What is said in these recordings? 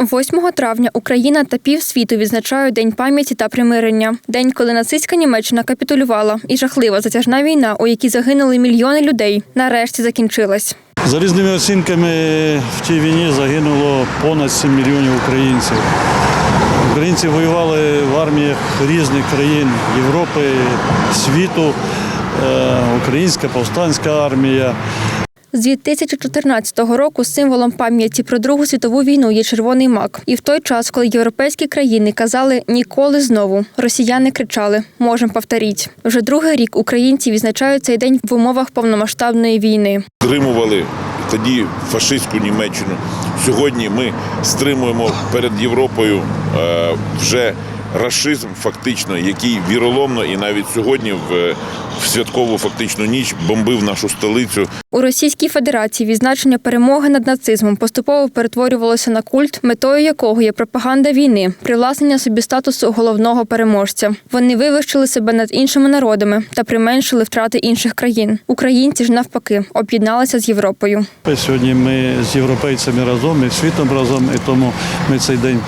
8 травня Україна та півсвіту відзначають День пам'яті та примирення. День, коли нацистська Німеччина капітулювала, і жахлива затяжна війна, у якій загинули мільйони людей, нарешті закінчилась. За різними оцінками в тій війні загинуло понад 7 мільйонів українців. Українці воювали в арміях різних країн Європи, світу, Е, Українська повстанська армія. З 2014 року символом пам'яті про Другу світову війну є червоний мак. І в той час, коли європейські країни казали ніколи знову, росіяни кричали Можем повторіть. Вже другий рік українці відзначають цей день в умовах повномасштабної війни. стримували тоді фашистську Німеччину. Сьогодні ми стримуємо перед Європою е, вже рашизм, фактично, який віроломно і навіть сьогодні в, в святкову фактичну ніч бомбив нашу столицю. У Російській Федерації відзначення перемоги над нацизмом поступово перетворювалося на культ, метою якого є пропаганда війни, привласнення собі статусу головного переможця. Вони вивищили себе над іншими народами та применшили втрати інших країн. Українці ж навпаки об'єдналися з Європою. Сьогодні ми з європейцями разом і світом разом, і тому ми цей день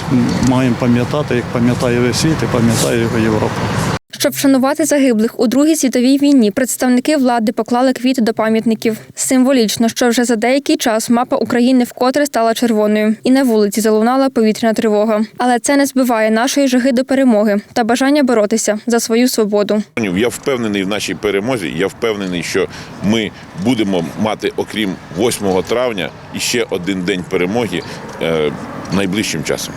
маємо пам'ятати, як пам'ятає весь світ і пам'ятає його Європа. Щоб вшанувати загиблих у Другій світовій війні, представники влади поклали квіти до пам'ятників. Символічно, що вже за деякий час мапа України вкотре стала червоною, і на вулиці залунала повітряна тривога. Але це не збиває нашої жаги до перемоги та бажання боротися за свою свободу. Я впевнений в нашій перемозі. Я впевнений, що ми будемо мати, окрім 8 травня, іще один день перемоги е, найближчим часом.